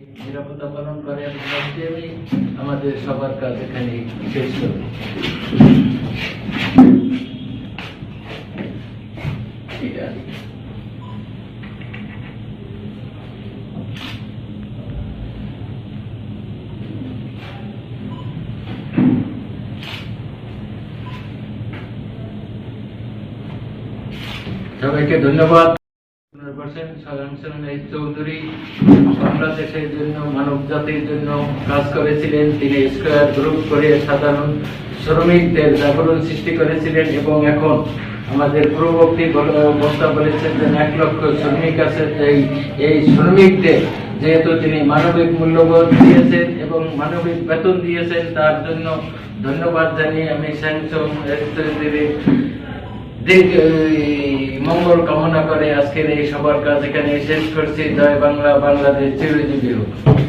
নিরাপত্তা পালন করে আমি আমাদের সবার কাজ এখানে শেষ করি এটা সবাইকে ধন্যবাদ। তিনি এবং এখন আমাদের পূর্ববর্তী বলেছেন যে এক লক্ষ শ্রমিক আছে এই শ্রমিকদের যেহেতু তিনি মানবিক মূল্যবোধ দিয়েছেন এবং মানবিক বেতন দিয়েছেন তার জন্য ধন্যবাদ জানিয়ে আমি এই, মঙ্গল কামনা করে আজকের এই সবার কাজ এখানে শেষ করছি। জয় বাংলা, বাংলাদেশ চিরজীবী হোক।